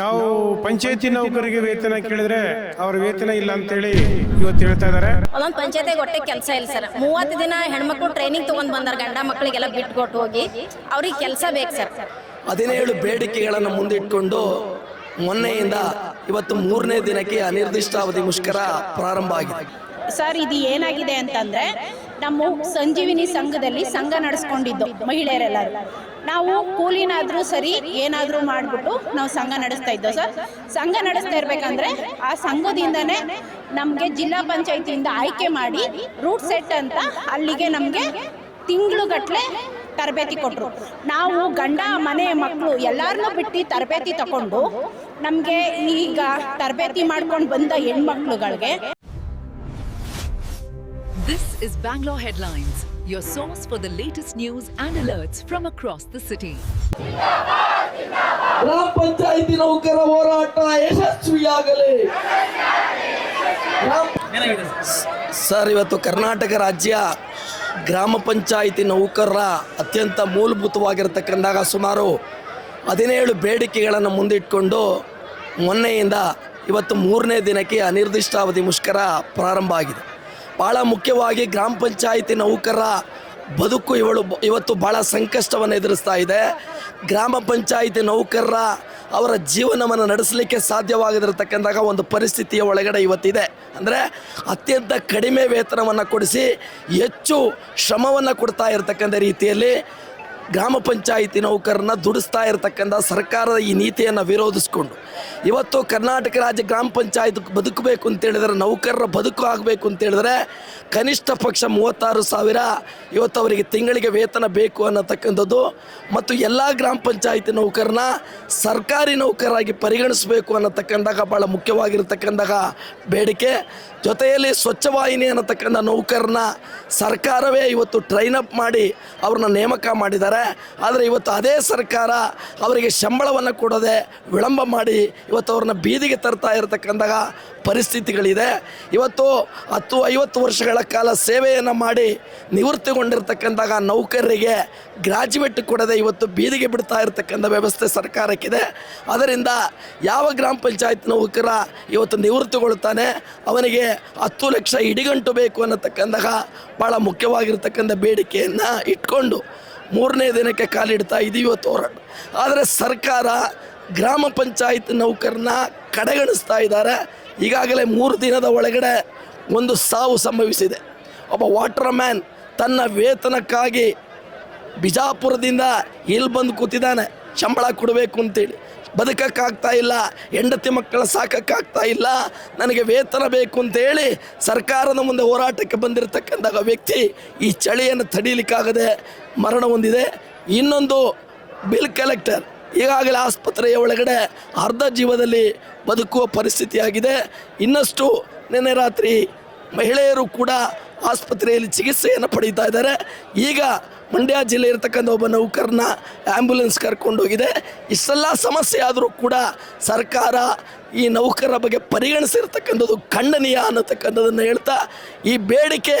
ನಾವು ಪಂಚಾಯತಿ ನೌಕರಿಗೆ ವೇತನ ಕೇಳಿದ್ರೆ ಅವ್ರ ವೇತನ ಇಲ್ಲ ಅಂತೇಳಿ ಇವತ್ತು ಹೇಳ್ತಾ ಇದಾರೆ. ಒಂದೊಂದು ಪಂಚಾಯತಿಗೆ ಒಟ್ಟೆ ಕೆಲಸ ಇಲ್ಲ ಸರ್. ಮೂವತ್ತು ದಿನ ಹೆಣ್ಮಕ್ಳು ಟ್ರೈನಿಂಗ್ ತಗೊಂಡ್ ಬಂದಾರ ಗಂಡ ಮಕ್ಕಳಿಗೆಲ್ಲ ಬಿಟ್ಕೊಟ್ಟು ಹೋಗಿ ಅವ್ರಿಗೆ ಕೆಲಸ ಬೇಕು ಸರ್. ಹದಿನೇಳು ಬೇಡಿಕೆಗಳನ್ನು ಮುಂದಿಟ್ಕೊಂಡು ಮೊನ್ನೆಯಿಂದ ಇವತ್ತು ಮೂರನೇ ದಿನಕ್ಕೆ ಅನಿರ್ದಿಷ್ಟಾವಧಿ ಮುಷ್ಕರ ಪ್ರಾರಂಭ ಆಗಿದೆ. ಸರ್ ಇದು ಏನಾಗಿದೆ ಅಂತಂದ್ರೆ ನಮ್ಮ ಸಂಜೀವಿನಿ ಸಂಘದಲ್ಲಿ ಸಂಘ ನಡೆಸ್ಕೊಂಡಿದ್ದು ಮಹಿಳೆಯರೆಲ್ಲರೂ. ನಾವು ಕೂಲಿನಾದ್ರೂ ಸರಿ ಏನಾದರೂ ಮಾಡಿಬಿಟ್ಟು ನಾವು ಸಂಘ ನಡೆಸ್ತಾ ಇದ್ದೋ ಸರ್. ಸಂಘ ನಡೆಸ್ತಾ ಇರ್ಬೇಕಂದ್ರೆ ಆ ಸಂಘದಿಂದನೇ ನಮಗೆ ಜಿಲ್ಲಾ ಪಂಚಾಯತಿಯಿಂದ ಆಯ್ಕೆ ಮಾಡಿ ರೂಟ್ ಸೆಟ್ ಅಂತ ಅಲ್ಲಿಗೆ ನಮಗೆ ತಿಂಗಳುಗಟ್ಟಲೆ ತರಬೇತಿ ಕೊಟ್ಟರು ನಾವು ಗಂಡ ಮನೆ ಮಕ್ಕಳು ಎಲ್ಲರನ್ನೂ ಬಿಟ್ಟು ತರಬೇತಿ ತಗೊಂಡು ನಮಗೆ ಈಗ ತರಬೇತಿ ಮಾಡ್ಕೊಂಡು ಬಂದ ಹೆಣ್ಮಕ್ಳುಗಳಿಗೆ this is Bangalore Headlines, your source for the latest news and alerts from across the city. ಗ್ರಾಮ ಪಂಚಾಯಿತಿ ನೌಕರ ಹೋರಾಟ ಯಶಸ್ವಿಯಾಗಲಿ. ಸರ್ ಇವತ್ತು ಕರ್ನಾಟಕ ರಾಜ್ಯ ಗ್ರಾಮ ಪಂಚಾಯಿತಿ ನೌಕರರ ಅತ್ಯಂತ ಮೂಲಭೂತವಾಗಿರತಕ್ಕಂದಾಗ ಸುಮಾರು ಹದಿನೇಳು ಬೇಡಿಕೆಗಳನ್ನು ಮುಂದಿಟ್ಕೊಂಡು ಮೊನ್ನೆಯಿಂದ ಇವತ್ತು ಮೂರನೇ ದಿನಕ್ಕೆ ಅನಿರ್ದಿಷ್ಟಾವಧಿ ಮುಷ್ಕರ ಪ್ರಾರಂಭ ಆಗಿದೆ. ಭಾಳ ಮುಖ್ಯವಾಗಿ ಗ್ರಾಮ ಪಂಚಾಯಿತಿ ನೌಕರರ ಬದುಕು ಇವಳು ಇವತ್ತು ಭಾಳ ಸಂಕಷ್ಟವನ್ನು ಎದುರಿಸ್ತಾ ಇದೆ. ಗ್ರಾಮ ಪಂಚಾಯಿತಿ ನೌಕರರ ಅವರ ಜೀವನವನ್ನು ನಡೆಸಲಿಕ್ಕೆ ಸಾಧ್ಯವಾಗದಿರತಕ್ಕಂತಹ ಒಂದು ಪರಿಸ್ಥಿತಿಯ ಒಳಗಡೆ ಇವತ್ತಿದೆ. ಅಂದರೆ ಅತ್ಯಂತ ಕಡಿಮೆ ವೇತನವನ್ನು ಕೊಡಿಸಿ ಹೆಚ್ಚು ಶ್ರಮವನ್ನು ಕೊಡ್ತಾ ಇರತಕ್ಕಂಥ ರೀತಿಯಲ್ಲಿ ಗ್ರಾಮ ಪಂಚಾಯಿತಿ ನೌಕರನ್ನ ದುಡಿಸ್ತಾ ಇರತಕ್ಕಂಥ ಸರ್ಕಾರದ ಈ ನೀತಿಯನ್ನು ವಿರೋಧಿಸ್ಕೊಂಡು, ಇವತ್ತು ಕರ್ನಾಟಕ ರಾಜ್ಯ ಗ್ರಾಮ ಪಂಚಾಯತ್ ಬದುಕಬೇಕು ಅಂತೇಳಿದರೆ ನೌಕರರ ಬದುಕು ಆಗಬೇಕು ಅಂತೇಳಿದ್ರೆ ಕನಿಷ್ಠ ಪಕ್ಷ ಮೂವತ್ತಾರು ಸಾವಿರ ಇವತ್ತು ಅವರಿಗೆ ತಿಂಗಳಿಗೆ ವೇತನ ಬೇಕು ಅನ್ನತಕ್ಕಂಥದ್ದು ಮತ್ತು ಎಲ್ಲ ಗ್ರಾಮ ಪಂಚಾಯಿತಿ ನೌಕರನ್ನ ಸರ್ಕಾರಿ ನೌಕರರಾಗಿ ಪರಿಗಣಿಸಬೇಕು ಅನ್ನತಕ್ಕಂತಹ ಭಾಳ ಮುಖ್ಯವಾಗಿರ್ತಕ್ಕಂತಹ ಬೇಡಿಕೆ. ಜೊತೆಯಲ್ಲಿ ಸ್ವಚ್ಛವಾಹಿನಿ ಅನ್ನತಕ್ಕಂಥ ನೌಕರನ್ನ ಸರ್ಕಾರವೇ ಇವತ್ತು ಟ್ರೈನ್ ಅಪ್ ಮಾಡಿ ಅವ್ರನ್ನ ನೇಮಕ ಮಾಡಿದ್ದಾರೆ. ಆದರೆ ಇವತ್ತು ಅದೇ ಸರ್ಕಾರ ಅವರಿಗೆ ಶಂಬಳವನ್ನು ಕೊಡದೆ ವಿಳಂಬ ಮಾಡಿ ಇವತ್ತು ಅವ್ರನ್ನ ಬೀದಿಗೆ ತರ್ತಾ ಇರತಕ್ಕಂತಹ ಪರಿಸ್ಥಿತಿಗಳಿದೆ. ಇವತ್ತು ಹತ್ತು ಐವತ್ತು ವರ್ಷಗಳ ಕಾಲ ಸೇವೆಯನ್ನು ಮಾಡಿ ನಿವೃತ್ತಿಗೊಂಡಿರ್ತಕ್ಕಂತಹ ನೌಕರರಿಗೆ ಗ್ರಾಜ್ಯುಯೇಟ್ ಕೊಡದೆ ಇವತ್ತು ಬೀದಿಗೆ ಬಿಡ್ತಾ ಇರತಕ್ಕಂಥ ವ್ಯವಸ್ಥೆ ಸರ್ಕಾರಕ್ಕಿದೆ. ಅದರಿಂದ ಯಾವ ಗ್ರಾಮ ಪಂಚಾಯತ್ ನೌಕರ ಇವತ್ತು ನಿವೃತ್ತಿಗೊಳ್ತಾನೆ ಅವನಿಗೆ ಹತ್ತು ಲಕ್ಷ ಇಡಿಗಂಟು ಬೇಕು ಅನ್ನತಕ್ಕಂತಹ ಭಾಳ ಮುಖ್ಯವಾಗಿರ್ತಕ್ಕಂಥ ಬೇಡಿಕೆಯನ್ನು ಇಟ್ಕೊಂಡು ಮೂರನೇ ದಿನಕ್ಕೆ ಕಾಲಿಡ್ತಾ ಇದೀವಿ ಹೋರಾಟ ಆದರೆ ಸರ್ಕಾರ ಗ್ರಾಮ ಪಂಚಾಯತ್ ನೌಕರನ್ನ ಕಡೆಗಣಿಸ್ತಾ ಇದ್ದಾರೆ. ಈಗಾಗಲೇ ಮೂರು ದಿನದ ಒಳಗಡೆ ಒಂದು ಸಾವು ಸಂಭವಿಸಿದೆ. ಒಬ್ಬ ವಾಟರ್ ಮ್ಯಾನ್ ತನ್ನ ವೇತನಕ್ಕಾಗಿ ಬಿಜಾಪುರದಿಂದ ಇಲ್ಲಿ ಬಂದು ಕೂತಿದ್ದಾನೆ. ಸಂಬಳ ಕೊಡಬೇಕು ಅಂತೇಳಿ. ಬದುಕಕ್ಕಾಗ್ತಾ ಇಲ್ಲ, ಹೆಂಡತಿ ಮಕ್ಕಳ ಸಾಕಕ್ಕಾಗ್ತಾ ಇಲ್ಲ. ನನಗೆ ವೇತನ ಬೇಕು ಅಂತೇಳಿ ಸರ್ಕಾರದ ಮುಂದೆ ಹೋರಾಟಕ್ಕೆ ಬಂದಿರತಕ್ಕಂತಹ ವ್ಯಕ್ತಿ ಈ ಚಳಿಯನ್ನು ತಡೀಲಿಕ್ಕಾಗದೆ ಮರಣ ಹೊಂದಿದೆ. ಇನ್ನೊಂದು ಬಿಲ್ ಕಲೆಕ್ಟರ್, ಈಗಾಗಲೇ ಆಸ್ಪತ್ರೆಯ ಒಳಗಡೆ ಅರ್ಧ ಜೀವದಲ್ಲಿ ಬದುಕುವ ಪರಿಸ್ಥಿತಿಯಾಗಿದೆ. ಇನ್ನಷ್ಟು ನಿನ್ನೆ ರಾತ್ರಿ ಮಹಿಳೆಯರು ಕೂಡ ಆಸ್ಪತ್ರೆಯಲ್ಲಿ ಚಿಕಿತ್ಸೆಯನ್ನು ಪಡೀತಾ ಇದ್ದಾರೆ. ಈಗ ಮಂಡ್ಯ ಜಿಲ್ಲೆ ಇರತಕ್ಕಂಥ ಒಬ್ಬ ನೌಕರನ್ನ ಆ್ಯಂಬುಲೆನ್ಸ್ ಕರ್ಕೊಂಡೋಗಿದೆ ಇಷ್ಟೆಲ್ಲ ಸಮಸ್ಯೆ ಆದರೂ ಕೂಡ ಸರ್ಕಾರ ಈ ನೌಕರರ ಬಗ್ಗೆ ಪರಿಗಣಿಸಿರ್ತಕ್ಕಂಥದ್ದು ಖಂಡನೀಯ ಅನ್ನತಕ್ಕಂಥದ್ದನ್ನು ಹೇಳ್ತಾ, ಈ ಬೇಡಿಕೆ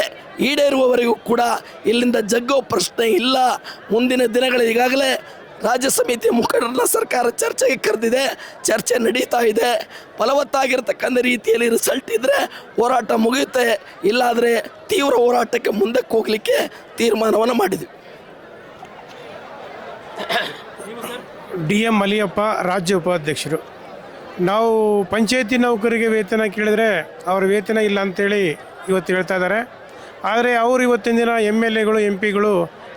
ಈಡೇರುವವರೆಗೂ ಕೂಡ ಇಲ್ಲಿಂದ ಜಗ್ಗೋ ಪ್ರಶ್ನೆ ಇಲ್ಲ. ಮುಂದಿನ ದಿನಗಳ ಈಗಾಗಲೇ ರಾಜ್ಯ ಸಮಿತಿ ಮುಖಂಡರನ್ನ ಸರ್ಕಾರ ಚರ್ಚೆಗೆ ಕರೆದಿದೆ, ಚರ್ಚೆ ನಡೀತಾ ಇದೆ. ಫಲವತ್ತಾಗಿರ್ತಕ್ಕಂಥ ರೀತಿಯಲ್ಲಿ ರಿಸಲ್ಟ್ ಇದ್ದರೆ ಹೋರಾಟ ಮುಗಿಯುತ್ತೆ. ಇಲ್ಲಾದರೆ ತೀವ್ರ ಹೋರಾಟಕ್ಕೆ ಮುಂದಕ್ಕೆ ಹೋಗಲಿಕ್ಕೆ ತೀರ್ಮಾನವನ್ನು ಮಾಡಿದ್ವಿ. ಡಿ ಎಂ ಮಲಿಯಪ್ಪ, ರಾಜ್ಯ ಉಪಾಧ್ಯಕ್ಷರು. ನಾವು ಪಂಚಾಯತಿ ನೌಕರಿಗೆ ವೇತನ ಕೇಳಿದ್ರೆ ಅವ್ರ ವೇತನ ಇಲ್ಲ ಅಂತೇಳಿ ಇವತ್ತು ಹೇಳ್ತಾ ಇದ್ದಾರೆ. ಆದರೆ ಅವರು ಇವತ್ತಿನ ದಿನ ಎಂ ಎಲ್ ಎಗಳು, ಎಂ ಪಿಗಳು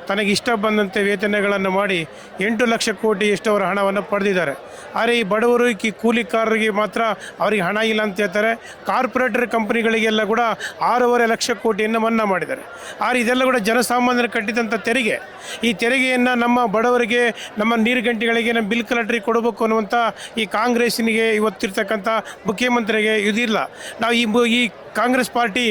ತನಗೆ ಇಷ್ಟ ಬಂದಂತೆ ವೇತನಗಳನ್ನು ಮಾಡಿ ಎಂಟು ಲಕ್ಷ ಕೋಟಿ ಎಷ್ಟು ಹಣವನ್ನು ಪಡೆದಿದ್ದಾರೆ. ಆದರೆ ಈ ಬಡವರು ಈ ಕೂಲಿಕಾರರಿಗೆ ಮಾತ್ರ ಅವರಿಗೆ ಹಣ ಇಲ್ಲ ಅಂತ ಹೇಳ್ತಾರೆ. ಕಾರ್ಪೊರೇಟರ್ ಕಂಪನಿಗಳಿಗೆಲ್ಲ ಕೂಡ ಆರೂವರೆ ಲಕ್ಷ ಕೋಟಿಯನ್ನು ಮನ್ನಾ ಮಾಡಿದ್ದಾರೆ. ಆದರೆ ಇದೆಲ್ಲ ಕೂಡ ಜನಸಾಮಾನ್ಯರು ಕಟ್ಟಿದಂಥ ತೆರಿಗೆ. ಈ ತೆರಿಗೆಯನ್ನು ನಮ್ಮ ಬಡವರಿಗೆ, ನಮ್ಮ ನೀರು ಗಂಟೆಗಳಿಗೆ ನಮ್ಮ ಬಿಲ್ ಕಲೆಕ್ಟ್ರಿಗೆ ಕೊಡಬೇಕು ಅನ್ನುವಂಥ ಈ ಕಾಂಗ್ರೆಸ್ಸಿನಿಗೆ ಇವತ್ತಿರ್ತಕ್ಕಂಥ ಮುಖ್ಯಮಂತ್ರಿಗೆ ಇದಿಲ್ಲ. ನಾವು ಈ ಈ ಕಾಂಗ್ರೆಸ್ ಪಾರ್ಟಿ